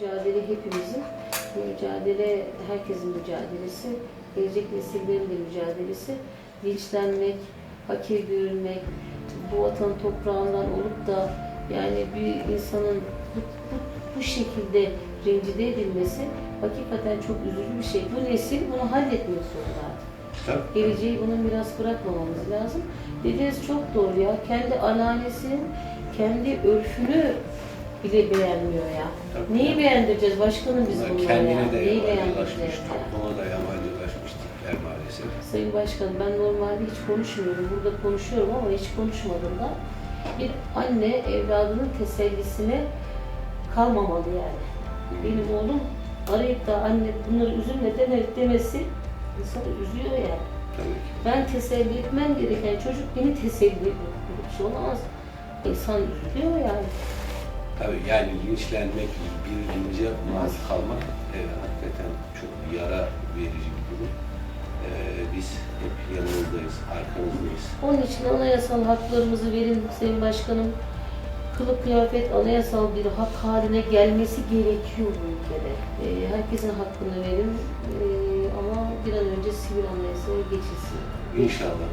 mücadele hepimizin. Bu mücadele herkesin mücadelesi. Gelecek nesillerin de mücadelesi. Linçlenmek, hakir görülmek, bu vatan toprağından olup da yani bir insanın bu, bu, bu şekilde rencide edilmesi hakikaten çok üzücü bir şey. Bu nesil bunu halletmek zorunda artık. Tabii. Geleceği bunun biraz bırakmamamız lazım. Dediğiniz çok doğru ya. Kendi anneannesinin kendi örfünü bile beğenmiyor ya. Neyi beğendireceğiz başkanım biz Bunlar bunlara ya? kendine de Neyi yabancılaşmış, ya? topluma da yabancılaşmış tipler maalesef. Sayın Başkanım ben normalde hiç konuşmuyorum. Burada konuşuyorum ama hiç konuşmadım da. Bir anne evladının tesellisine kalmamalı yani. Benim oğlum arayıp da anne bunları üzülme deme, demesi insanı üzüyor yani. Tabii ki. Ben teselli etmem gereken çocuk beni teselli. Böyle bir şey olamaz. İnsan üzülüyor yani. Tabii yani linçlenmek, bir lince maruz kalmak e, hakikaten çok yara verici bir durum. E, biz hep yanınızdayız, arkanızdayız. Onun için anayasal haklarımızı verin Sayın Başkanım. Kılık kıyafet anayasal bir hak haline gelmesi gerekiyor bu ülkede. Ee, herkesin hakkını verin Ee, ama bir an önce sivil anayasaya geçilsin. İnşallah.